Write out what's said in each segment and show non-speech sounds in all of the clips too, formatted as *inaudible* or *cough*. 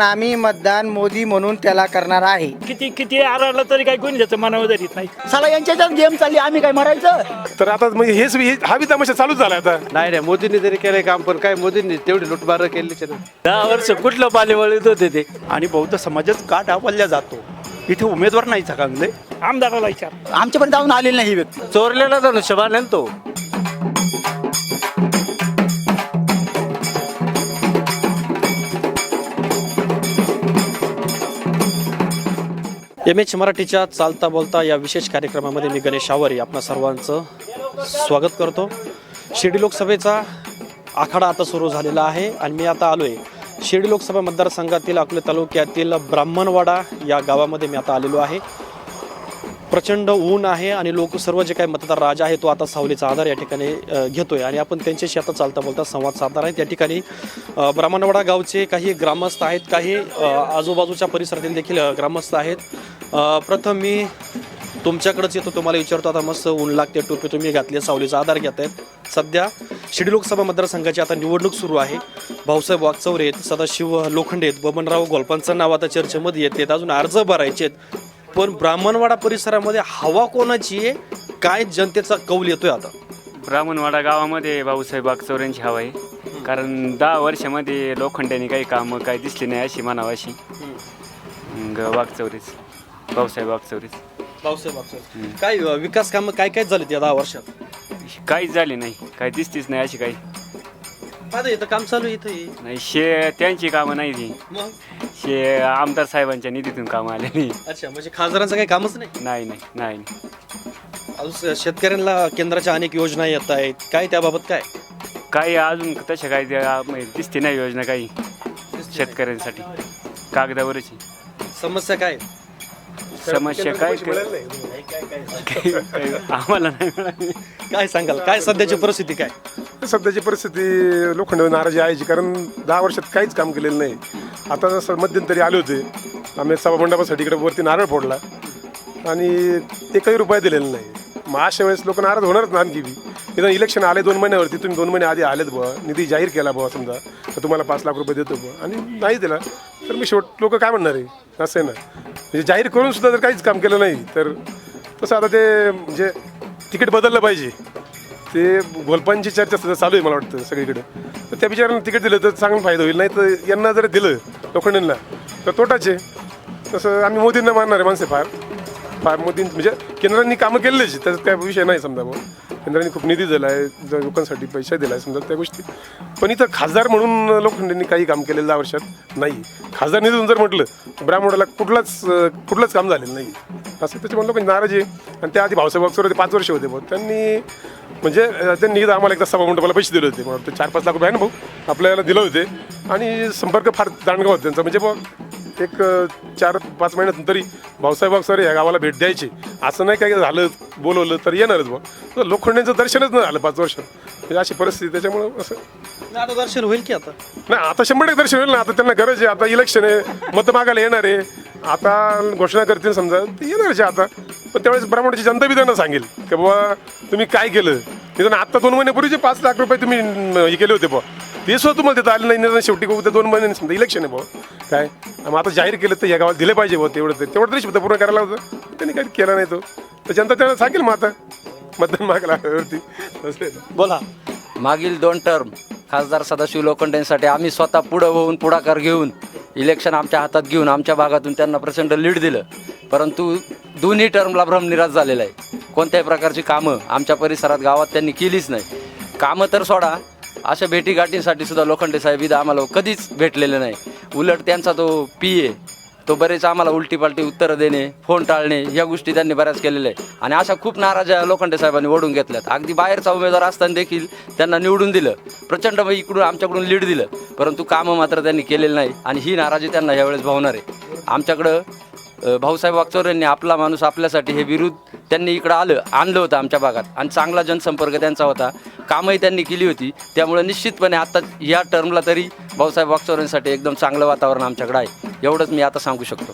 मतदान आम्ही मतदान मोदी म्हणून त्याला करणार आहे. किती किती आरडलं तरी काही कोणी त्याचं मनावर धरीत नाही. साला यांच्याच्यात गेम चालली आम्ही काय मरायचं तर आता म्हणजे हेच हे- हा बी तमाशा चालूच झाला आता. नाही नाही मोदींनी तरी केलंय काम पण काय मोदींनी तेवढी लुटमार केलीच नाही दहा वर्ष कुठलं पाले वळीत होते ते? आणि बौद्ध समाजच का डावलल्या जातो. इथे उमेदवार नाही चांगले आमदाराला विचार. आमच्यापर्यंत जाऊन आलेली नाही ही व्यक्ती. चोरलेला धनुष्यबाण आहे ना तो. एम एच मराठीच्या चालता बोलता या विशेष कार्यक्रमामध्ये मी गणेश आवारी आपणा सर्वांचं स्वागत करतो. शिर्डी लोकसभेचा आखाडा आता सुरू झालेला आहे आणि मी आता आलो आहे शिर्डी लोकसभा मतदारसंघातील अकोले तालुक्यातील ब्राह्मणवाडा या गावामध्ये मी आता आलेलो आहे. प्रचंड ऊन आहे आणि लोक सर्व जे काही मतदार राजा आहे तो आता सावलीचा आधार या ठिकाणी घेतोय. आणि आपण त्यांच्याशी आता चालता बोलता संवाद साधणार आहेत. या ठिकाणी ब्राह्मणवाडा गावचे काही ग्रामस्थ आहेत. काही आजूबाजूच्या परिसरातील देखील ग्रामस्थ आहेत. प्रथम मी तुमच्याकडेच येतो तुम्हाला विचारतो. आता मस्त ऊन लागते टोपी तुम्ही घातली सावलीचा आधार घेत आहेत. सध्या शिर्डी लोकसभा मतदारसंघाची आता निवडणूक सुरू आहे. भाऊसाहेब वागचौरे आहेत सदाशिव लोखंडे आहेत बबनराव गोलपांचं नाव आता चर्चेमध्ये येते अजून अर्ज भरायचे आहेत. पण ब्राह्मणवाडा परिसरामध्ये हवा कोणाची आहे? काय जनतेचा कौल येतोय आता? ब्राह्मणवाडा गावामध्ये भाऊसाहेब बागचौऱ्यांची हवा आहे. कारण दहा वर्षामध्ये लोखंडाने काही कामं काही दिसली नाही अशी म्हणावं अशी. वागचौरीच भाऊसाहेब वागचौरीच भाऊसाहेब वागचौरे काय अ, विकास कामं काय काय झाले या दहा वर्षात? काहीच झाली नाही. काही दिसतीच नाही अशी काही. आता इथं काम चालू आहे इथं हे. नाही शे त्यांची कामं नाही ती. मग? शे आमदार साहेबांच्या निधीतून कामं आलेली. अच्छा म्हणजे खासदारांचं काही कामच नाही? नाही नाही नाही अजून शेतकऱ्यांना केंद्राच्या अनेक योजना येत आहेत. काय त्याबाबत काय? काही अजून तशा काही त्या- म्हणजे दिसते नाही योजना काही शेतकऱ्यांसाठी. कागदावरच. समस्या काय? समस्या काय *laughs* काही आम्हाला नाही मिळाली. काय सांगाल? काय सध्याची परिस्थिती काय? सध्याची परिस्थिती लोखंड नाराजी आहे कारण दहा वर्षात काहीच काम केलेलं नाही. आता जसं मध्यंतरी आले होते आम्ही सभामंडपासाठी इकडे वरती नारळ फोडला. आणि एकही रुपया दिलेला नाही. मग अशा वेळेस लोक नाराज होणारच ना आणखी बी. इलेक्शन आले दोन महिन्यावरती तुम्ही दोन महिने आधी आलेत बुवा. निधी जाहीर केला बुवा समजा. तर तुम्हाला पाच लाख रुपये देतो बुवा. आणि नाही दिला. तर मी शेवट लोक काय म्हणणार आहे? असं आहे ना. म्हणजे जाहीर करून सुद्धा जर काहीच काम केलं नाही तर तसं आता ते म्हणजे तिकीट बदललं पाहिजे. ते गोलपांची चर्चा सध्या चालू आहे मला वाटतं सगळीकडे. तर त्या बिचारांना तिकीट दिलं तर चांगला फायदा होईल नाही तर यांना जर दिलं लोखंडांना तर तोटाचे. तसं आम्ही मोदींना मानणारे आहे माणसे फार. फार मोदी म्हणजे केंद्रांनी कामं केलेलीच त्याचा काय विषय नाही समजा बुवा. केंद्राने खूप निधी दिला आहे लोकांसाठी पैसा दिला आहे समजा त्या गोष्टी. पण इथं खासदार म्हणून लोखंडांनी काही काम केलेलं दहा वर्षात नाही. खासदार निधीतून जर म्हटलं ब्राह्मणाला कुठलाच कुठलंच काम झालेलं नाही. असं त्याच्यामुळे लोकांची नाराजी आहे. आणि त्या आधी भाऊसाहेब वागचौरे होते पाच वर्ष होते भाऊ. त्यांनी म्हणजे त्यांनी इथं आम्हाला एकदा सभा मंडपाला पैसे दिले होते. मग चार पाच लाख रुपये आहे ना भाऊ आपल्याला दिले होते. आणि संपर्क फार दांडगा होता त्यांचा. म्हणजे मग एक चार पाच महिन्यातून तरी भाऊसाहेब वागसरे या गावाला भेट द्यायची. असं नाही काय झालं बोलवलं तर येणारच बा तर लोखंडांचं दर्शनच नाही झालं पाच वर्ष म्हणजे अशी परिस्थिती त्याच्यामुळं असं. आता दर्शन होईल की आता? नाही आता शंभर टक्के दर्शन होईल ना आता त्यांना गरज आहे. आता इलेक्शन आहे मतं मागायला येणार आहे. आता घोषणा करतील समजा ते येणारच आहे आता. पण त्यावेळेस ब्राह्मणाची जनता बी त्यांना सांगेल की बाबा तुम्ही काय केलं? निदान आता दोन महिन्यापूर्वी जे पाच लाख रुपये तुम्ही हे केले होते बुवा. ते सुद्धा तुम्हाला देता आले नाही निदान शेवटी उद्या दोन महिन्यांनी समजा इलेक्शन आहे भाऊ. काय? मग आता जाहीर केलं तर या गावाला दिले पाहिजे बुवा तेवढं तरी. तेवढं तरी पूर्ण करायला होतं. त्यांनी काही केला नाही तो. तर जनता त्यांना सांगेल मग आता. मतदान मागला वरती बोला. मागील दोन टर्म खासदार सदाशिव लोखंडेंसाठी आम्ही स्वतः पुढं होऊन पुढाकार घेऊन इलेक्शन आमच्या हातात घेऊन आमच्या भागातून त्यांना प्रचंड लीड दिलं. परंतु दोन्ही टर्मला भ्रमनिराश झालेला आहे. कोणत्याही प्रकारची कामं आमच्या परिसरात गावात त्यांनी केलीच नाही. कामं तर सोडा. अशा भेटीगाठींसाठी सुद्धा लोखंडे साहेब इथं आम्हाला कधीच भेटलेले नाही. उलट त्यांचा तो पी ए तो बरेच आम्हाला उलटीपालटी उत्तरं देणे फोन टाळणे या गोष्टी त्यांनी बऱ्याच केलेल्या आहे आणि अशा खूप नाराजा लोखंडे साहेबांनी ओढून घेतल्यात. अगदी बाहेरचा उमेदवार असताना देखील त्यांना निवडून दिलं. प्रचंड इकडून आमच्याकडून लीड दिलं. परंतु कामं मात्र त्यांनी केलेलं नाही. आणि ही नाराजी त्यांना यावेळेस भावणार आहे. आमच्याकडं भाऊसाहेब वागचौर यांनी आपला माणूस आपल्यासाठी हे विरुद्ध त्यांनी इकडं आलं आणलं होतं आमच्या भागात. आणि चांगला जनसंपर्क त्यांचा होता. कामही त्यांनी केली होती. त्यामुळे निश्चितपणे आता या टर्मला तरी भाऊसाहेब वागचौर यांसाठी एकदम चांगलं वातावरण आमच्याकडे आहे. एवढंच मी आता सांगू शकतो.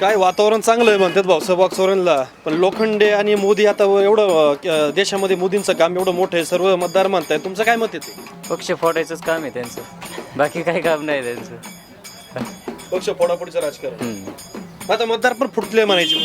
काय वातावरण चांगलं आहे म्हणतात भाऊसाहेब वागचौऱ्यांना पण लोखंडे आणि मोदी आता एवढं देशामध्ये मोदींचं काम एवढं मोठं आहे सर्व मतदार म्हणताय तुमचं काय मत येते पक्ष फोडायचंच काम आहे त्यांचं. बाकी काही काम नाही त्यांचं. पक्ष फोडाफोडीचं राजकारण. आता मतदार पण फुटले म्हणायचे.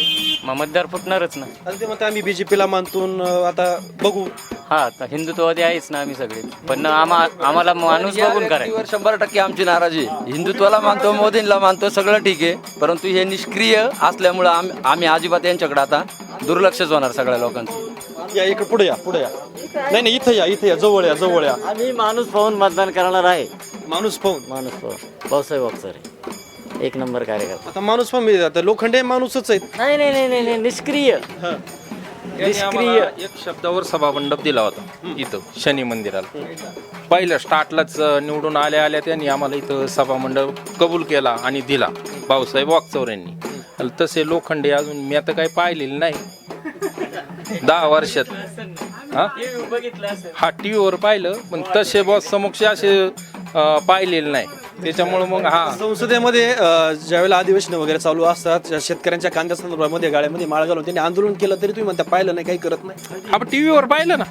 मग. मग मतदार फुटणारच ना. ते म्हणते आम्ही बीजेपीला मानतून अं, आता बघू. हा आता हिंदुत्ववादी आहेच ना आम्ही सगळे. पण आम्हा आम्हाला माणूस बघून करायचं. शंभर टक्के आमची नाराजी आहे. हिंदुत्वाला मानतो मोदींना मानतो सगळं ठीक आहे. परंतु हे निष्क्रिय असल्यामुळं आम्ही आम्ही अजिबात यांच्याकडे आता दुर्लक्षच होणार सगळ्या लोकांचं. या इकडे पुढे या पुढे या. नाही नाही इथं या इथं या जवळ या जवळ या. आम्ही माणूस पाहून मतदान करणार आहे. माणूस पाहून. माणूस पाहून. भाऊसाहेब अक्षरे एक नंबर कार्यकर्ता. आता माणूस पाहून म्हणजे आता लोखंडे माणूसच आहेत. नाही नाही नाही नाही नाही निष्क्रिय. निष्क्रिय. एक शब्दावर सभामंडप दिला होता इथं शनी मंदिराला. पहिल्या स्टार्टलाच निवडून आल्या आल्या त्यांनी आम्हाला इथं सभामंडप कबूल केला आणि दिला. भाऊसाहेब वागचौर यांनी. आणि तसे लोखंडे अजून मी आता काही पाहिलेले नाही. दहा वर्षात. हा? हा टी व्हीवर पाहिलं पण तसे बॉस समक्ष असे अं, पाहिलेले नाही. त्याच्यामुळे मग हा. संसदेमध्ये अं, ज्यावेळेला अधिवेशन वगैरे चालू असतात ज्या शेतकऱ्यांच्या कांद्या संदर्भामध्ये गाड्यामध्ये माळ घालून त्यांनी आंदोलन केलं तरी तुम्ही म्हणता पाहिलं नाही काही करत नाही? आपण टी व्हीवर पाहिलं ना.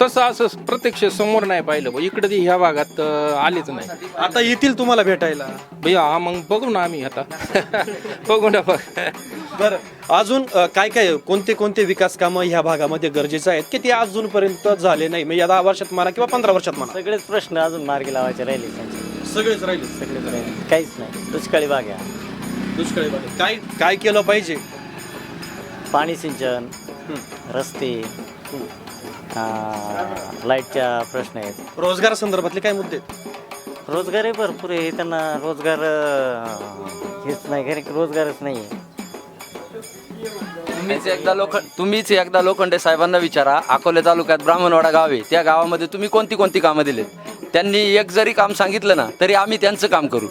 तसं असं प्रत्यक्ष समोर नाही पाहिलं बुवा. इकडे ते ह्या भागात अं, आलेच नाही. आता येतील तुम्हाला भेटायला. भैया हा मग बघू ना आम्ही आता. *laughs* बघू ना बघ. बरं. अजून अं, काय काय कोणते कोणते विकास कामं ह्या भागामध्ये गरजेचं आहेत की ते अजूनपर्यंत झाले नाही? म्हणजे या दहा वर्षात म्हणा किंवा पंधरा वर्षात म्हणा. सगळेच प्रश्न अजून मार्गी लावायचे राहिले. त्यांचे सगळेच राहिले. सगळेच राहिले. काहीच नाही. दुष्काळी भाग आहे. दुष्काळी भागात. काय काय केलं पाहिजे? पाणी सिंचन रस्ते आ, लाईटच्या प्रश्न आहेत. रोजगार संदर्भातले काय मुद्दे आहेत? रोजगार आहे भरपूर आहे. त्यांना रोजगार अं, हेच नाही. घरी रोजगारच नाही आहे. तुम्हीच एकदा लोक तुम्हीच एकदा लोखंडे साहेबांना विचारा. अकोले तालुक्यात ब्राह्मणवाडा गाव आहे. त्या गावामध्ये तुम्ही कोणती कोणती कामं दिलीत? त्यांनी एक जरी काम सांगितलं ना तरी आम्ही त्यांचं काम करू.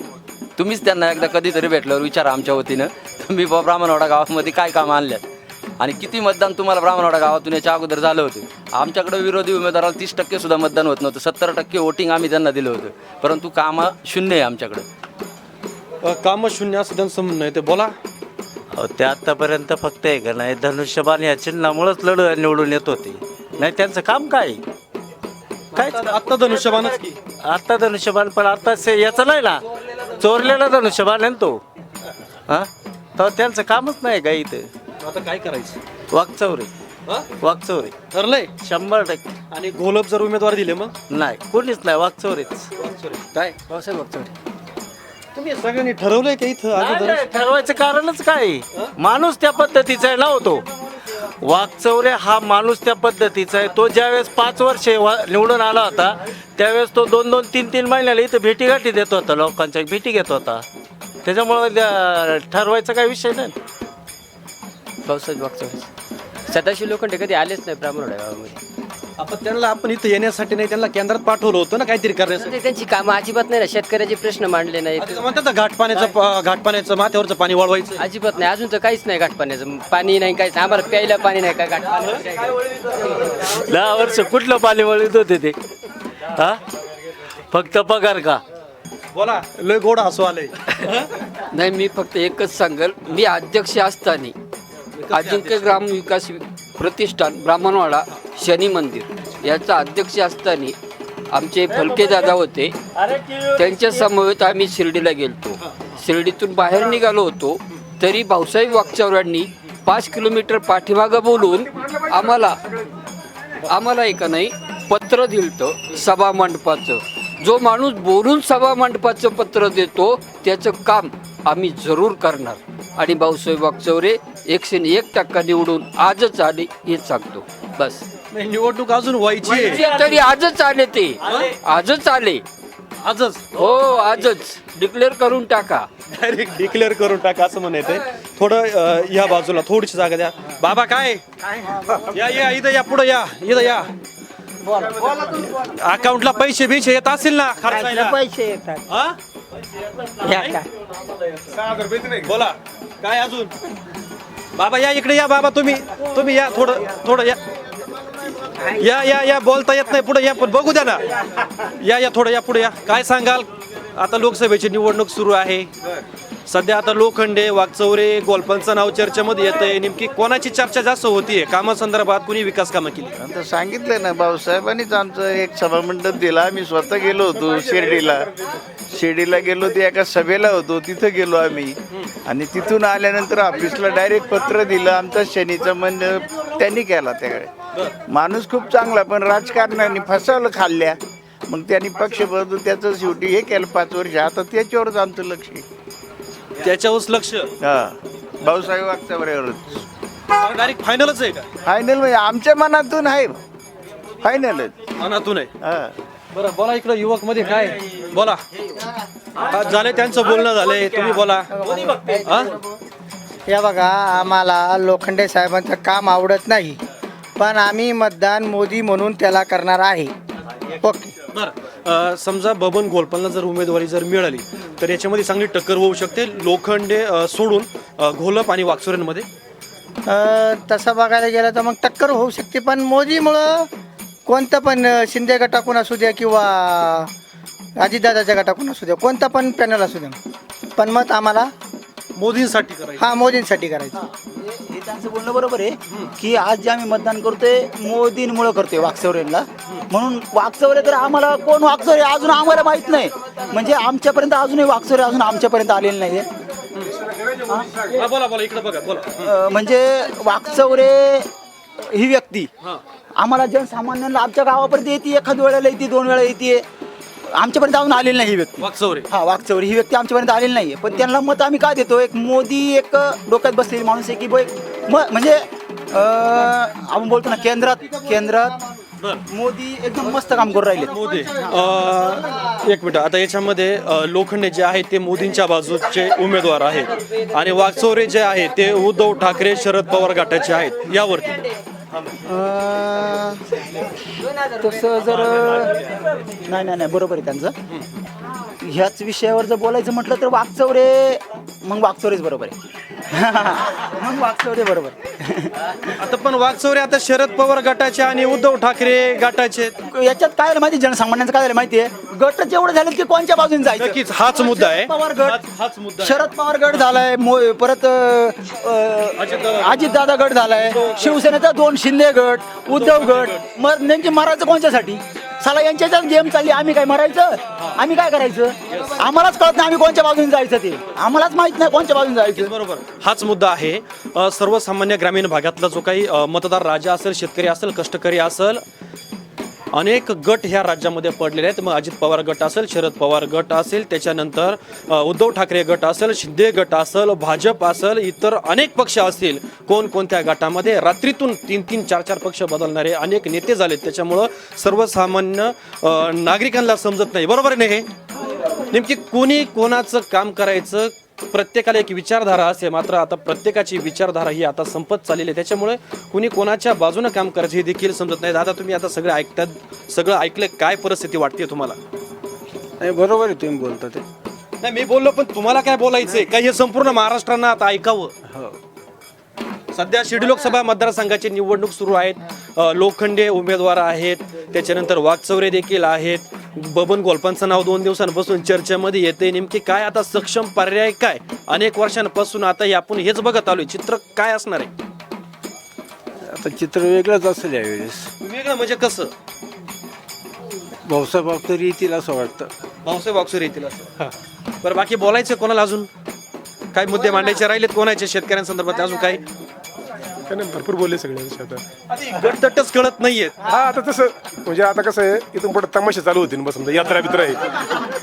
तुम्हीच त्यांना एकदा कधीतरी भेटल्यावर विचारा आमच्या वतीनं तुम्ही बुवा ब्राह्मणवाडा गावामध्ये काय कामं आणल्यात? आणि किती मतदान तुम्हाला ब्राह्मणवाडा गावातून याच्या अगोदर झालं होतं? आमच्याकडे विरोधी उमेदवाराला तीस टक्के सुद्धा मतदान होत नव्हतं सत्तर टक्के वोटिंग आम्ही त्यांना दिलं होतं. परंतु कामं शून्य आहे आमच्याकडे. कामं शून्य असं त्यांचं म्हणणं आहे ते. बोला. अहो, ते आतापर्यंत फक्त आहे का नाही धनुष्यबाण या चिन्हामुळेच लढ निवडून येत होते. नाही त्यांचं काम काय काय आता आता धनुष्यबाणच की? आता धनुष्यबाण पण आता से याचं नाही ना? चोरलेला धनुष्यबाण आहे ना तो. हा? तर त्यांचं कामच नाही का इथं? आता काय करायचं? वागचौरे हा? वागचौरे ठरलंय शंभर टक्के. आणि घोलप जर उमेदवार दिले मग? नाही कोणीच नाही वागचौरेच काय? भाऊसाहेब अक्षरे तुम्ही सगळ्यांनी ठरवलंय का इथं? अगोदर ठरवायचं कारणच काय? आहे? माणूस त्या पद्धतीचा आहे ना होतो वाघचौरे हा माणूस त्या पद्धतीचा आहे. तो ज्यावेळेस पाच वर्षे वा- निवडून आला होता त्यावेळेस तो दोन दोन तीन तीन महिन्याला इथं भेटीगाठी देत होता लोकांच्या भेटी घेत होता. त्याच्यामुळं त्या- ठरवायचा काही विषय नाही. भाऊसाहेब वागचौरे सदाशिव लोखंडे कधी आलेच नाही ब्राह्मणवाडा गावामध्ये. आपण त्यांना आपण इथं येण्यासाठी नाही त्यांना केंद्रात पाठवलं होतं ना काहीतरी करण्यासाठी. त्यांची कामं अजिबात नाही ना शेतकऱ्याचे प्रश्न मांडले नाहीत. आता म्हणतात ना घाट पाण्याचं प- घाट पाण्याचं माथ्यावरचं पाणी वळवायचं. अजिबात नाही अजून तर काहीच नाही घाट पाण्याचं. पाणी नाही काहीच नाही. आम्हाला प्यायला पाणी नाही काय घाट पाणी दहा वर्ष कुठलं पाणी वळीत होते ते? हा? फक्त पगार का? बोला. लय गोड हसू आलंय. *laughs* नाही मी फक्त एकच सांगेल. मी अध्यक्ष असताना अजिंक्य ग्राम विकास प्रतिष्ठान ब्राह्मणवाडा शनी मंदिर. याचा अध्यक्ष असताना आमचे फलके दादा होते. त्यांच्या समवेत आम्ही शिर्डीला गेलतो. शिर्डीतून बाहेर निघालो होतो. तरी भाऊसाहेब वागचौरांनी पाच किलोमीटर पाठीमागं बोलून आम्हाला आम्हाला एका नाही पत्र दिलतं सभा मंडपाचं. जो माणूस बोलून सभा मंडपाचं पत्र देतो त्याचं काम आम्ही जरूर करणार. आणि भाऊसाहेब वागचौरे एकशे एक टक्का निवडून आजच आले हे सांगतो. बस. नाही, निवडणूक अजून व्हायची आहे. तरी आजच आले ते. आजच आले. आजच? हो आजच. डिक्लेअर करून टाका. डायरेक्ट डिक्लेअर करून टाका असं म्हणायचंय थोडं अं, या बाजूला थोडीशी जागा द्या. बाबा काय? या या इथं या पुढे या इथं या. अकाउंटला पैसे बिशे येत असतील ना खर्चायला? पैसे येतात. हा? बोला. काय अजून? बाबा या इकडे या बाबा तुम्ही तुम्ही या थोडं थोडं या. या या या बोलता येत नाही. पुढे या पण बघू द्या ना. या या थोडं या पुढे या. काय सांगाल? आता लोकसभेची निवडणूक सुरू आहे. सध्या आता लोखंडे वाघचौरे गोलपांचं नाव चर्चेमध्ये येत आहे नेमकी कोणाची चर्चा जास्त होतीये? कामासंदर्भात कुणी विकास कामं केली? आता सांगितलंय ना भाऊसाहेबांनीच आमचं एक सभामंडप दिला. आम्ही स्वतः गेलो होतो शिर्डीला. शिर्डीला गेलो ते एका सभेला होतो. तिथं गेलो आम्ही. आणि तिथून आल्यानंतर ऑफिसला डायरेक्ट पत्र दिलं. आमचा शनीचा म्हणणं त्यांनी केला त्याकडे. माणूस खूप चांगला पण राजकारणाने फसवलं खाल्ल्या. मग त्यांनी पक्ष बदलून त्याचं शेवटी हे केलं पाच वर्ष. आता त्याच्यावरच आमचं लक्ष आहे. त्याच्यावरच लक्ष. हा. भाऊसाहेब वागच्यावरच डायरेक्ट फायनलच आहे का? फायनल म्हणजे आमच्या मनातून आहे. फायनलच मनातून आहे. हा. बरं बोला इकडं युवकमध्ये काय? बोला. हा, झाले त्यांचं बोलणं झालंय तुम्ही बोला. हा? हे बघा आम्हाला लोखंडे साहेबांचं काम आवडत नाही. पण आम्ही मतदान मोदी म्हणून त्याला करणार आहे. ओके. बरं. समजा बबन गोलपालला जर उमेदवारी जर मिळाली तर याच्यामध्ये चांगली टक्कर होऊ शकते. लोखंडे सोडून घोलप आणि वाकचोऱ्यांमध्ये? अ, तसं बघायला गेलं तर मग टक्कर होऊ शकते पण मोदीमुळं कोणतं पण शिंदे गटाकून असू द्या किंवा अजितदादाच्या गटाकून असू द्या कोणता पण पॅनल असू द्या. पण मत आम्हाला मोदींसाठी करायचं. हा मोदींसाठी करायचं. हे. त्यांचं बोलणं बरोबर आहे की आज जे आम्ही मतदान करतोय मोदींमुळं करतोय वाकचौरेला. म्हणून वाकचौरे तर आम्हाला कोण वाकचौरे? अजून आम्हाला माहीत नाही. म्हणजे आमच्यापर्यंत अजूनही वाकचौरे अजून आमच्यापर्यंत आलेले नाहीये. हा, बोला बोला इकडे बघा बोला. अं, म्हणजे वाकचौरे ही व्यक्ती. आम्हाला जनसामान्यांना आमच्या गावापर्यंत येते एखाद वेळेला येते दोन वेळा येते. आमच्यापर्यंत अजून आलेली नाही ही व्यक्ती. वाकचौरे. हा वाकचौरी. ही व्यक्ती आमच्यापर्यंत आलेली नाहीये. पण त्यांना मत आम्ही का देतो एक मोदी एक डोक्यात बसलेली माणूस आहे की बो म म्हणजे अं, आपण बोलतो ना केंद्रात केंद्रात मोदी एकदम मस्त काम करून राहिले. मोदी अ, एक मिनिट. आता याच्यामध्ये अ, लोखंडे जे आहेत ते मोदींच्या बाजूचे उमेदवार आहेत. आणि वागचौरे जे आहेत ते उद्धव ठाकरे शरद पवार गटाचे आहेत. यावरती. तसं जर नाही नाही नाही बरोबर आहे त्यांचं. ह्याच विषयावर जर बोलायचं म्हटलं तर वाकचौरे मग वाकचौरेच बरोबर आहे. *laughs* मग वाकचौरे बरोबर. आता पण वागचौरे आता शरद पवार गटाचे आणि उद्धव ठाकरे गटाचे. आहेत. याच्यात काय झालं माहिती? जनसामान्यांचं काय झालं माहितीये गट जेवढे झाले की कोणत्या बाजूने जायचं? हाच मुद्दा आहे. शरद पवार गट हाच- हाच मुद्दा आहे. शरद पवार गट झालाय मो- परत अजित दादा गट. झालाय शिवसेनेचा दोन शिंदे गट उद्धव गट. मग नेमकी मारायचं कोणत्यासाठी साला यांच्याच्याच गेम चालली. आम्ही काय मारायचं? आम्ही काय करायचं? आम्हालाच कळत नाही आम्ही कोणत्या बाजूने जायचं ते. आम्हालाच माहीत नाही कोणत्या बाजूने जायचं. बरोबर. हाच मुद्दा आहे. अ, सर्वसामान्य ग्रामीण भागातला जो काही अ, मतदार राजा असेल शेतकरी असेल कष्टकरी असेल अनेक गट ह्या राज्यामध्ये पडलेले आहेत. मग अजित पवार गट असेल शरद पवार गट असेल त्याच्यानंतर उद्धव ठाकरे गट असेल शिंदे गट असेल भाजप असेल इतर अनेक पक्ष असतील कोणकोणत्या गटामध्ये? रात्रीतून तीन तीन चार चार पक्ष बदलणारे अनेक नेते झालेत. त्याच्यामुळं सर्वसामान्य नागरिकांना समजत नाही. बरोबर नाही हे? नेमकी कोणी कोणाचं काम करायचं? प्रत्येकाला एक विचारधारा असते. मात्र आता प्रत्येकाची विचारधारा ही आता संपत चाललेली आहे. त्याच्यामुळे कुणी कोणाच्या बाजूनं काम करायचं हे देखील समजत नाही. दादा तुम्ही आता सगळं ऐकतात सगळं ऐकलं काय परिस्थिती वाटते तुम्हाला? नाही बरोबर आहे तुम्ही बोलता ते. नाही मी बोललो पण तुम्हाला काय बोलायचंय? काय हे संपूर्ण महाराष्ट्रानं आता ऐकावं. सध्या शिर्डी लोकसभा मतदारसंघाची निवडणूक सुरू आहेत. अ, लोखंडे उमेदवार आहेत. त्याच्यानंतर वाघचौरे देखील आहेत. बबन गोलपांचं नाव दोन दिवसांपासून चर्चेमध्ये येते. नेमकी काय आता सक्षम पर्याय काय? अनेक वर्षांपासून आता हे आपण हेच बघत आलोय. चित्र काय असणार आहे? आता चित्र वेगळंच असेल यावेळेस. वेगळं म्हणजे कसं? भाऊसाहेब तरी येतील असं वाटतं. भाऊसाहेब वागचौरे येतील असं. बरं बाकी बोलायचं कोणाला अजून? काय मुद्दे मांडायचे राहिलेत? कोणाचे? शेतकऱ्यांसंदर्भात अजून काही? काय नाही भरपूर बोलले सगळे आता. गटतटच कळत नाहीये. हा आता तसं म्हणजे आता कसं आहे इथून पुढे तमाशे चालू होतील बस समजा यात्रा बित्रा आहे.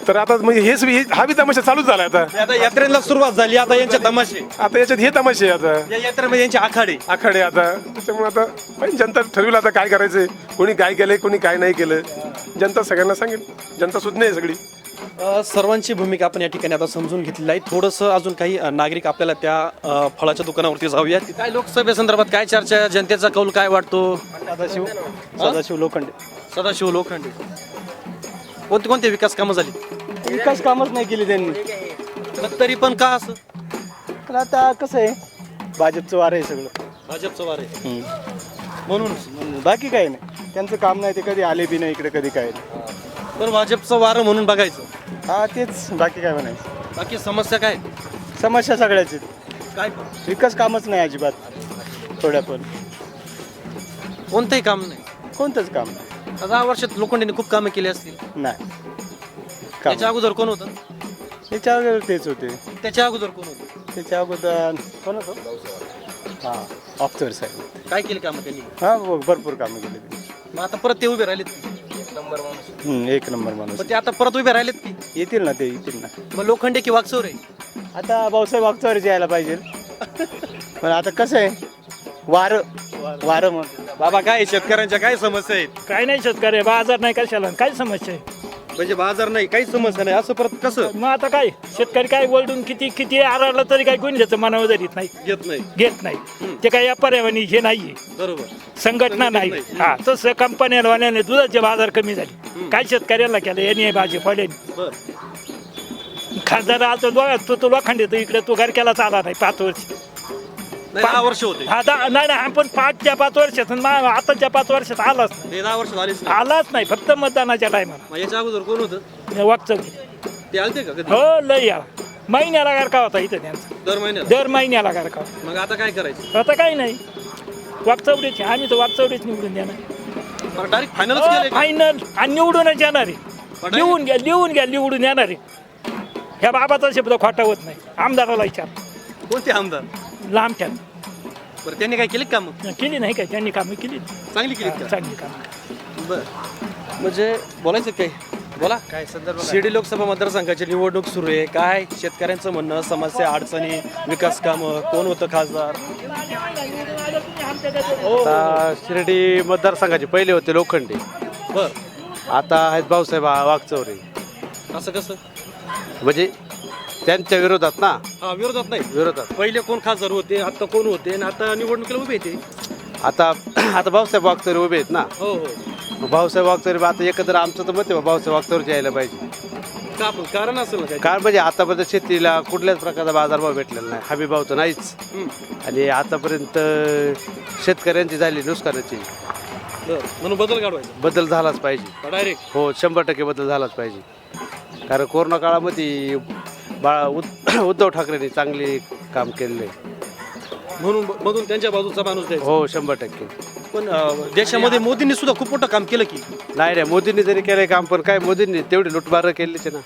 तर आता म्हणजे हेच हे- हा बी तमाशा चालूच झाला आता. आता यात्रेला सुरुवात झाली आता यांचे तमाशे. आता याच्यात हे तमाशे आहे आता. या यात्रेमध्ये यांचे आखाडे. आखाडे आता. त्याच्यामुळे आता पण जनता ठरविलं आता काय करायचंय कोणी काय केलंय कोणी काय नाही केलं. जनता सगळ्यांना सांगेल. जनता सुज्ञ आहे सगळी. सर्वांची भूमिका आपण या ठिकाणी आता समजून घेतलेली आहे. थोडंसं अजून काही नागरिक आपल्याला त्या फळाच्या दुकानावरती जाऊया. काय लोकसभेसंदर्भात काय चर्चा? जनतेचा कौल काय वाटतो? सदाशिव सदाशिव लोखंडे. सदाशिव लोखंडे. कोणते कोणते विकास कामं झाली? विकास कामच नाही केली त्यांनी. तरी पण का असं? तर आता कसं आहे भाजपचं वार आहे सगळं. भाजपचं वार आहे. म्हणून बाकी काही नाही. त्यांचं काम नाही ते कधी आले बी नाही इकडे कधी काय नाही. पण भाजपचं वारं म्हणून बघायचं. हा तेच बाकी काय म्हणायचं? बाकी समस्या काय? समस्या सगळ्याच काय? विकास कामच नाही अजिबात. थोड्या पण. कोणतंही काम नाही. कोणतंच काम नाही. दहा वर्षात लोखंडेने खूप कामं केली असतील. नाही. त्याच्या अगोदर कोण होतं? त्याच्या अगोदर तेच होते. त्याच्या अगोदर कोण होतं? त्याच्या अगोदर कोण होतं? हां ऑफिसर साहेब काय केली कामं त्यांनी? हां भरपूर कामं केली त्यांनी. मग आता परत ते उभे राहिलेत. हम्म, एक नंबर माणूस. पण ते आता परत उभे राहिलेत की? येतील ना ते येतील ना. मग लोखंडे की वागचौरे आता भाऊसाहेब वागचौरच यायला पाहिजे. पण आता कसं आहे? वारं वारं मग बाबा काय शेतकऱ्यांच्या काय समस्या आहेत? काय नाही शेतकरी बाजार नाही कशाला. काय समस्या आहे? म्हणजे बाजार नाही काही समस्या नाही. असं परत कसं? मग आता काय? शेतकरी काय ओरडून किती किती आरडला तरी काय त्याचं मनावर धरीत नाही. घेत नाही. घेत नाही. ते काय पर्यावरणी हे नाहीये. बरोबर. संघटना नाही. हा तसं कंपन्यावाल्याने दुधाचे बाजार कमी झाले. काय शेतकऱ्याला केलं? यांनी भाजीपाल्याने बर. खासदार आता लो- तो तो लोखंड येतो इकडे तो घरक्याला आला नाही पाच वर्ष. नाही दहा वर्ष होते. हा दहा- नाही नाही आपण पाचच्या पाच वर्षात आणि मा- आताच्या पाच वर्षात आलाच नाही. ते दहा वर्ष झालीच नाही. आलाच नाही फक्त मतदानाच्या टायमाला मग याच्या अगोदर कोण होतं? ते आलते का कधी? हो लय या महिन्याला गारका होता इथं त्यांचा. दर महिन्यात दर महिन्याला गारका होता. मग आता काय करायचं? आता काही नाही. वागचौडीच आम्ही तर वागचौडीच निवडून देणार. डायरेक्ट फायनलच का? फायनल आणि निवडूनच येणार आहे. लिहून घ्या लिहून घ्या निवडून येणार आहे. ह्या बाबाचा शब्द खोटा होत नाही. आमदाराला विचार. कोणते आमदार? लांब ठ्या बरं त्यांनी काय केली काम? केली नाही काय त्यांनी कामं केली चांगली केली का? चांगली कामं. बर. म्हणजे बोलायचं काय? बोला. काय संदर्भ शिर्डी लोकसभा मतदारसंघाची निवडणूक सुरू आहे. काय? शेतकऱ्यांचं म्हणणं समस्या अडचणी विकास कामं कोण होतं खासदार? आता शिर्डी मतदारसंघाचे पहिले होते लोखंडे. बर. आता आहेत भाऊसाहेब वागचौरे असं कसं? म्हणजे त्यांच्या विरोधात ना? हा विरोधात नाही. विरोधात. पहिले कोण खासदार होते आता कोण होते आणि आता निवडणुकीला उभे येते आता आता भाऊसाहेब वागचौरे उभे आहेत ना? हो हो. मग भाऊसाहेब वागचौरे आता एकत्र आमचं तर मत आहे भाऊसाहेब वागचौरे यायला पाहिजे. का पण कारण असेल ना काय कारण म्हणजे आतापर्यंत शेतीला कुठल्याच प्रकारचा बाजारभाव भेटलेला नाही. हमी भाव तर नाहीच. आणि आतापर्यंत शेतकऱ्यांची झाली नुकसानाची. बरं. म्हणून बदल काढवायचा बदल झालाच पाहिजे. डायरेक्ट हो शंभर टक्के बदल झालाच पाहिजे. कारण कोरोना काळामध्ये बा उद- *coughs* उद्धव ठाकरेंनी चांगले काम केलेले म्हणून मधून त्यांच्या बाजूचा माणूस द्यायचा. हो शंभर टक्के. पण अं, देशामध्ये मोदींनी सुद्धा खूप मोठं काम केलं की. नाही नाही मोदींनी जरी केलंय काम पण काय मोदींनी तेवढी लुटमार केलीच ना.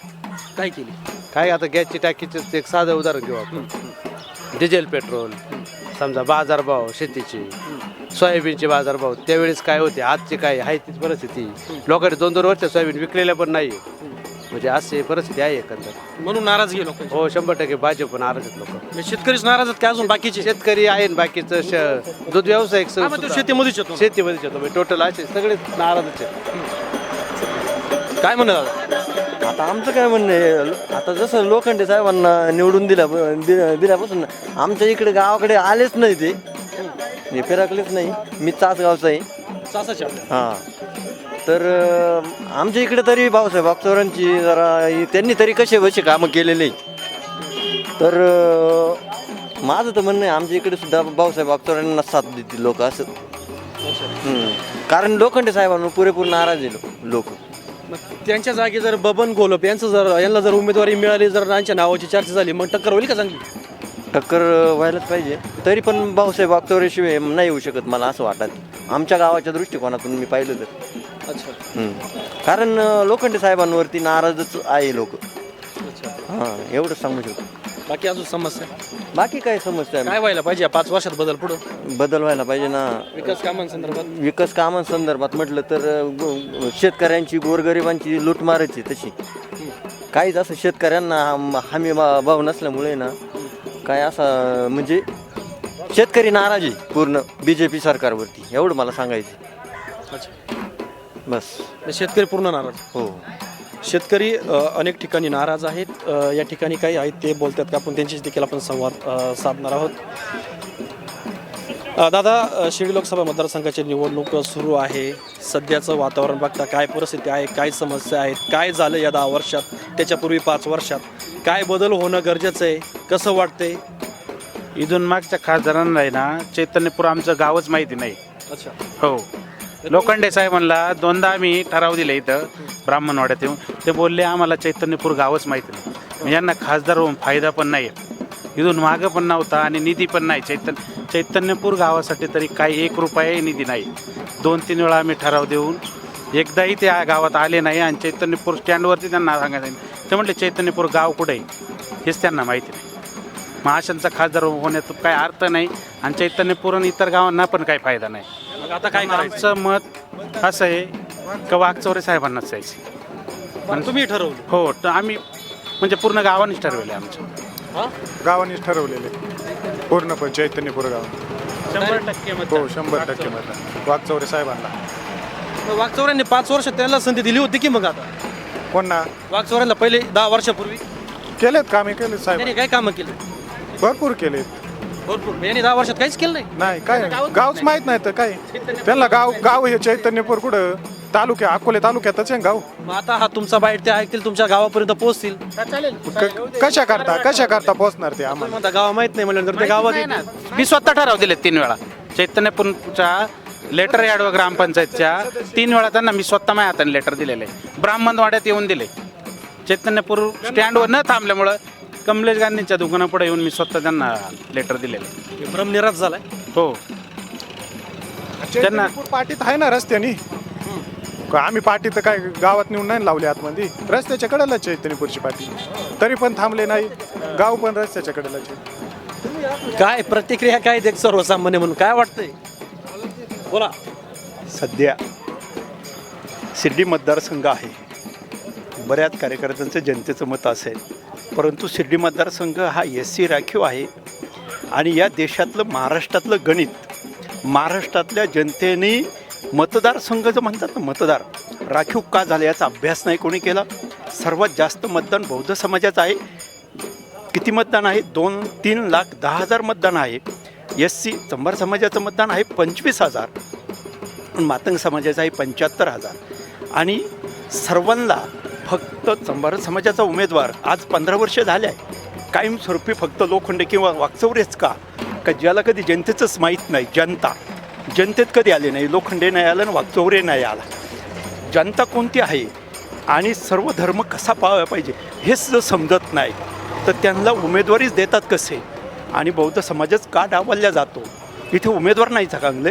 काय केली? काय आता गॅसची टाकीचं एक साधं उदाहरण घेऊ आपण. डिझेल पेट्रोल समजा बाजारभाव शेतीचे सोयाबीनचे बाजारभाव त्यावेळेस काय होते आजचे काय आहे तीच परिस्थिती. लोकांनी दोन दोन वर्ष सोयाबीन विकलेल्या पण नाही म्हणजे अशी परिस्थिती आहे एकंदर. म्हणून नाराज गेलो हो शंभर टक्के भाजप नाराज आहेत लोक. म्हणजे शेतकरीच नाराज आहेत काय अजून बाकीचे? शेतकरी आहे बाकीचं श- दूध व्यावसायिक मग तो शेतीमध्येच येतो. शेतीमध्येच येतो. टोटल असे सगळे नाराजच आहेत. काय म्हणत दादा? आता आमचं काय म्हणणं आहे? आता जसं लोखंडे साहेबांना निवडून दिल्या दि- दिल्यापासून आमच्या इकडे गावाकडे आलेच नाही ते. हे फिरकलेच नाही. मी चासगावचा आहे. सासाच्या हां. तर अं, आमच्या इकडे तरी भाऊसाहेब वागचौरांची जरा ही- त्यांनी तरी कसे बसे कामं केलेले. तर अं, माझं तर म्हणणं आहे आमच्या इकडे सुद्धा भाऊसाहेब वागचौरांना साथ देतील लोक असं. हम्म. कारण लोखंडे साहेबांना पुरेपूर नाराज आहे लोक. मग त्यांच्या जागी जर बबन गोलप यांचं जर यांना जर उमेदवारी मिळाली जर त्यांच्या नावाची चर्चा झाली मग टक्कर होईल का चांगली? टक्कर व्हायलाच पाहिजे. तरी पण भाऊसाहेब वागचौरेशिवाय नाही येऊ शकत मला असं वाटत आमच्या गावाच्या दृष्टिकोनातून मी पाहिलं तर हम्म. कारण अं, लोखंडे साहेबांवरती नाराजच आहे लोक. हां एवढंच सांगू शकतो. बाकी अजून समस्या? बाकी काय समस्या काय व्हायला पाहिजे या पाच वर्षात बदल पुढं? बदल व्हायला पाहिजे ना. विकास कामांसंदर्भात? विकास कामांसंदर्भात म्हटलं तर अं, गो- शेतकऱ्यांची गोरगरिबांची लूटमारच आहे तशी. काहीच असं शेतकऱ्यांना हम- हमी भा- भाव नसल्यामुळे ना काय असं म्हणजे शेतकरी नाराज आहे पूर्ण बी जे पी सरकारवरती. एवढं मला सांगायचं अच्छा. बस. शेतकरी पूर्ण नाराज. हो. शेतकरी अ, अनेक ठिकाणी नाराज आहेत. अ, या ठिकाणी काही आहेत ते बोलतात का आपण त्यांच्याशी देखील आपण संवाद अ, साधणार आहोत. अ, दादा अ, शिर्डी लोकसभा मतदारसंघाची निवडणूक सुरू आहे. सध्याचं वातावरण बघता काय परिस्थिती आहे काय समस्या आहेत काय झालं या दहा वर्षात त्याच्यापूर्वी पाच वर्षात? काय बदल होणं गरजेचं आहे? कसं वाटतंय? इथून मागच्या खासदारांना आहे ना चैतन्यपूर आमचं गावच माहिती नाही. अच्छा. हो. लोखंडे साहेबांना दोनदा आम्ही ठराव दिले इथं ब्राह्मणवाड्यात येऊन. ते बोलले आम्हाला चैतन्यपूर गावच माहिती नाही. म्हणजे यांना खासदार होऊन फायदा पण नाही इथून मागं पण नव्हता आणि निधी पण नाही. चैतन्य चैतन्यपूर गावासाठी तरी काही एक रुपये निधी नाही. दोन तीन वेळा आम्ही ठराव देऊन एकदाही त्या गावात आले नाही आणि चैतन्यपूर स्टँडवरती त्यांना सांगायचं ते म्हटले चैतन्यपूर गाव कुठे आहे? हेच त्यांना माहिती नाही. महाशांचा खासदार होण्यात काय अर्थ नाही आणि चैतन्यपूर आणि इतर गावांना पण काही फायदा नाही. मग आता काय करायचं? आमचं मत असं आहे का वाघचौरे साहेबांनाच जायचं. पण तुम्ही ठरवलं. हो तर आम्ही म्हणजे पूर्ण गावानेच ठरवले आमचं. गावानेच ठरवलेले. पूर्णपणे चैतन्यपूर गाव. शंभर टक्के हो शंभर टक्के मतदान. वाघचौरे साहेबांना. वागचौऱ्यांनी पाच वर्ष त्यांना संधी दिली होती की मग आता? कोणना? वागचौऱ्यांना पहिले दहा वर्षापूर्वी? केलेत कामे केलेत साहेब. त्यांनी काय कामं केली? भरपूर केलेत. भरपूर. यांनी दहा वर्षात काहीच केलं नाही. नाही काय गावच माहीत नाही तर काय? त्यांना गाव गाव हे चैतन्यपूर कुठं? तालुक्या अकोले तालुक्यातच आहे गाव. मग आता हा तुमचा बाईट ते ऐकतील तुमच्या गावापर्यंत पोहोचतील. क- कशा करता कशा करता पोहोचणार ते आम्हाला? म्हणता गावा माहीत नाही म्हणल्यानंतर ते गावात येतील. मी स्वतः ठराव दिले तीन वेळा. चैतन्यपूरच्या लेटर यार्ड व ग्रामपंचायतच्या तीन वेळा त्यांना मी स्वतः माझ्या हाताने लेटर दिलेले. ब्राह्मणवाड्यात येऊन दिले. चैतन्यपूर स्टँडवर न थांबल्यामुळं कमलेश गांधींच्या दुकानापुढे येऊन मी स्वतः त्यांना लेटर दिलेले. भ्रमनिराश झालाय? हो. चैतन्यपूर पाटीत आहे ना रस्त्यानी? का आम्ही पाटी तर काय गावात नेऊन नाही लावली आतमध्ये. रस्त्याच्या कडेला चैतन्यपूरची पाटी. तरी पण थांबले नाही. गाव पण रस्त्याच्या कडेलाच आहे. काय प्रतिक्रिया काय देख सर्वसामान्य म्हणून? काय वाटतंय? बोला. सध्या शिर्डी मतदारसंघ आहे. बऱ्याच कार्यकर्त्यांचं जनतेचं मत असेल परंतु शिर्डी मतदारसंघ हा एस सी राखीव आहे. आणि या देशातलं महाराष्ट्रातलं गणित महाराष्ट्रातल्या जनतेने मतदारसंघ जो म्हणतात ना मतदार राखीव का झाला याचा अभ्यास नाही कोणी केला. सर्वात जास्त मतदान बौद्ध समाजाचं आहे. किती मतदान आहे? दोन तीन लाख दहा हजार मतदान आहे. एस सी चंभार समाजाचं मतदान आहे पंचवीस हजार. पण मातंग समाजाचं आहे पंच्याहत्तर हजार. आणि सर्वांना फक्त चंभार समाजाचा उमेदवार आज पंधरा वर्ष झाले आहे कायमस्वरूपी फक्त लोखंडे किंवा वागचौरेच का? का ज्याला कधी जनतेचंच माहीत नाही जनता. जनतेत कधी आले नाही लोखंडे नाही आलं आणि वागचौरे नाही आला. जनता कोणती आहे? आणि सर्व धर्म कसा पाळला पाहिजे हेच जर समजत नाही. तर त्यांना उमेदवारीच देतात कसे? आणि बौद्ध समाजच का डावलला जातो? इथे उमेदवार नाही चांगले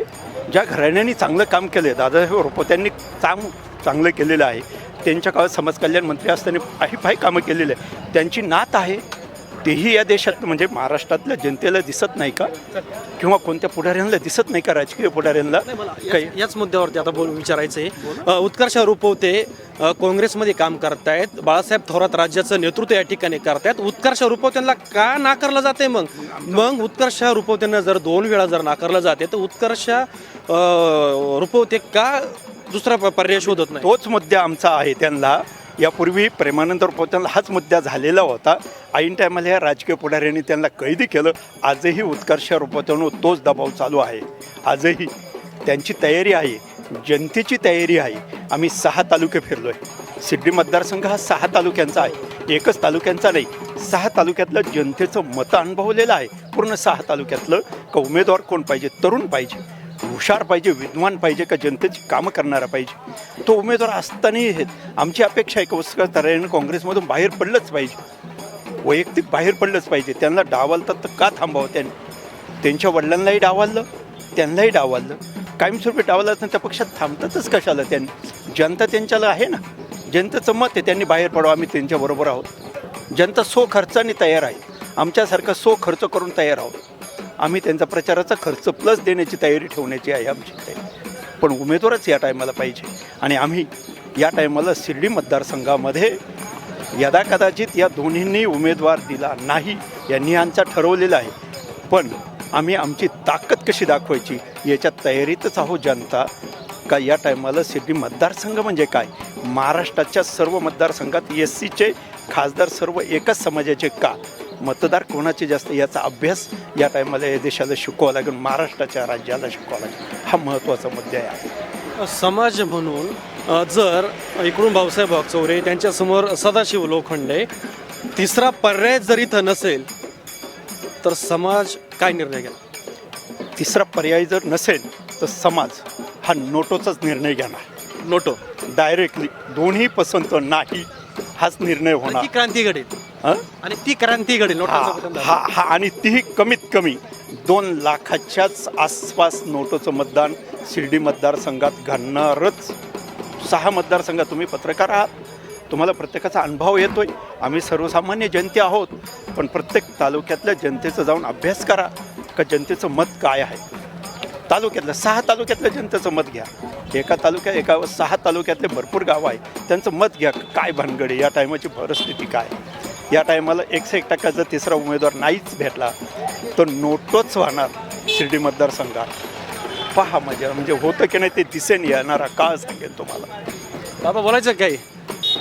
ज्या घराण्यांनी चांगलं काम केलं आहे दादासाहेब रोपत्यांनी चांग चांगलं केलेलं आहे. त्यांच्या काळात समाज कल्याण मंत्री असताना काही फाय कामं केलेले आहे त्यांची नात आहे तेही या देशात म्हणजे महाराष्ट्रातल्या जनतेला दिसत नाही का? किंवा कोणत्या पुढाऱ्यांना दिसत नाही का? राजकीय पुढाऱ्यांना काही? याच- मुद्द्यावरती आता बोल विचारायचं आहे उत्कर्ष रुपवते काँग्रेसमध्ये काम करतायत बाळासाहेब थोरात राज्याचं नेतृत्व या ठिकाणी करतायत. उत्कर्ष रुपवतेंना का नाकारलं जाते मग? मग उत्कर्ष रुपवतेंना जर दोन वेळा जर नाकारलं जाते तर उत्कर्ष रुपवते का दुसरा प- पर्याय शोधत नाही. तोच मुद्दा आमचा आहे त्यांना. यापूर्वी प्रेमानंद रुपवत्यांना हाच मुद्दा झालेला होता. ऐन टायमाला या राजकीय पुढाऱ्यांनी त्यांना कैदी केलं. आजही उत्कर्ष रुपवत्यांवर तोच दबाव चालू आहे. आजही त्यांची तयारी आहे. जनतेची तयारी आहे. आम्ही सहा तालुके फिरलो आहे सिड्डी मतदारसंघ हा सहा तालुक्यांचा आहे. एकच तालुक्यांचा नाही सहा तालुक्यातलं जनतेचं मतं अनुभवलेलं आहे. पूर्ण सहा तालुक्यातलं का उमेदवार कोण पाहिजे? तरुण पाहिजे. हुशार पाहिजे विद्वान पाहिजे का जनतेची कामं करणारा पाहिजे? तो उमेदवार असतानाही हे आमची अपेक्षा आहे की उसकर तऱ्हेनं काँग्रेसमधून बाहेर पडलंच पाहिजे. वैयक्तिक बाहेर पडलंच पाहिजे. त्यांना डावलतात तर का थांबावं त्यांनी? त्यांच्या वडिलांनाही डावाललं त्यांनाही डावाललं. कायमस्वरूपी डावलं तर त्या पक्षात थांबतातच कशाला त्यांनी? जनता त्यांच्याला आहे ना? जनतेचं मत आहे त्यांनी बाहेर पडावं आम्ही त्यांच्याबरोबर आहोत. जनता सो खर्चाने तयार आहे. आमच्यासारखं सो खर्च करून तयार आहोत. आम्ही त्यांचा प्रचाराचा खर्च प्लस देण्याची तयारी ठेवण्याची आहे आमची. तयारी पण उमेदवारच या टायमाला पाहिजे. आणि आम्ही या टायमाला शिर्डी मतदारसंघामध्ये यदा कदाचित या दोन्हींनी उमेदवार दिला नाही यांनी आमचा ठरवलेला आहे. पण आम्ही आमची ताकद कशी दाखवायची याच्या तयारीतच आहोत जनता. का या टायमाला शिर्डी मतदारसंघ म्हणजे काय? महाराष्ट्राच्या सर्व मतदारसंघात एस सीचे खासदार सर्व एकाच समाजाचे का? मतदार कोणाचे जास्त याचा अभ्यास या टायमाला या देशाला शिकवावा लागेल महाराष्ट्राच्या राज्याला शिकवावा लागेल. हा महत्त्वाचा मुद्दा आहे. समाज म्हणून जर इकडून भाऊसाहेब वागचौरे त्यांच्यासमोर सदाशिव लोखंडे तिसरा पर्याय जर इथं नसेल तर समाज काय निर्णय घ्या तिसरा पर्याय जर नसेल तर समाज हा नोटोचाच निर्णय घेणार. नोटो. डायरेक्टली दोन्ही पसंत नाही. हाच निर्णय होणार ती क्रांती घडेल. हं? आणि ती क्रांती घडेल नोटांचं हा. हा आणि तीही कमीत कमी दोन लाखाच्याच आसपास नोटचं मतदान शिर्डी मतदारसंघात घडणारच सहा मतदारसंघात तुम्ही पत्रकार आहात. तुम्हाला प्रत्येकाचा अनुभव येतोय. आम्ही सर्वसामान्य जनते आहोत. पण प्रत्येक तालुक्यातल्या जनतेचं जाऊन अभ्यास करा का जनतेचं मत काय आहे? तालुक्यातलं सहा तालुक्यातल्या जनतेचं मत घ्या. एका तालुक्यात एका सहा तालुक्यातले भरपूर गावं आहे त्यांचं मत घ्या काय भानगड या टायमाची परिस्थिती काय? या टायमाला एकशे एक टक्का जर तिसरा उमेदवार नाहीच भेटला तर नोटोच वाहणार शिर्डी मतदारसंघात. पहा मजा म्हणजे होतं की नाही ते दिसेन येणारा काळ सांगेल तुम्हाला. बाबा बोलायचं काही?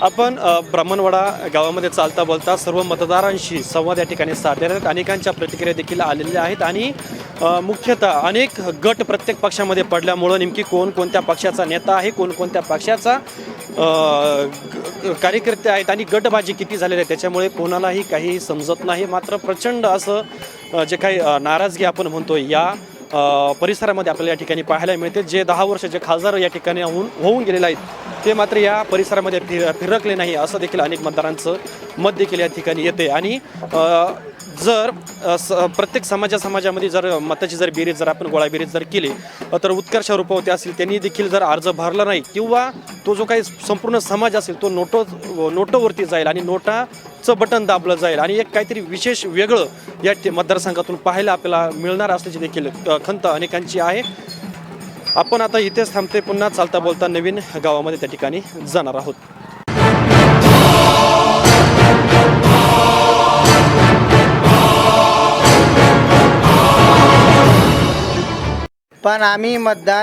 आपण ब्राह्मणवाडा गावामध्ये चालता बोलता सर्व मतदारांशी संवाद या ठिकाणी साधलेले आहेत. अनेकांच्या प्रतिक्रिया देखील आलेल्या आहेत आणि मुख्यतः अनेक गट प्रत्येक पक्षामध्ये पडल्यामुळं नेमकी कोण कोणत्या पक्षाचा नेता आहे कोण कोणत्या पक्षाचा कार्यकर्ते आहेत आणि गटबाजी किती झालेली आहे त्याच्यामुळे कोणालाही काही समजत नाही. मात्र प्रचंड असं जे काही नाराजगी आपण म्हणतो या परिसरामध्ये आपल्याला या ठिकाणी पाहायला मिळते. जे दहा वर्ष जे खासदार या ठिकाणी होऊन होऊन गेलेले आहेत ते मात्र या परिसरामध्ये फिर फिरकले नाही असं देखील अनेक मतदारांचं मत देखील या ठिकाणी येते. आणि जर स- प्रत्येक समाजा समाजामध्ये जर मताची जर बेरीज जर आपण गोळाबेरीज जर केली तर उत्कर्ष रूपवते असतील त्यांनी देखील जर अर्ज भरला नाही किंवा तो जो काही संपूर्ण समाज असेल तो नोटो नोटोवरती जाईल आणि नोटा चं बटन दाबलं जाईल आणि एक काहीतरी विशेष वेगळं या मतदारसंघातून पाहायला आपल्याला मिळणार असल्याची देखील खंत अनेकांची आहे. आपण आता इथेच थांबते पुन्हा चालता बोलता नवीन गावामध्ये त्या ठिकाणी जाणार आहोत. पण आम्ही मतदान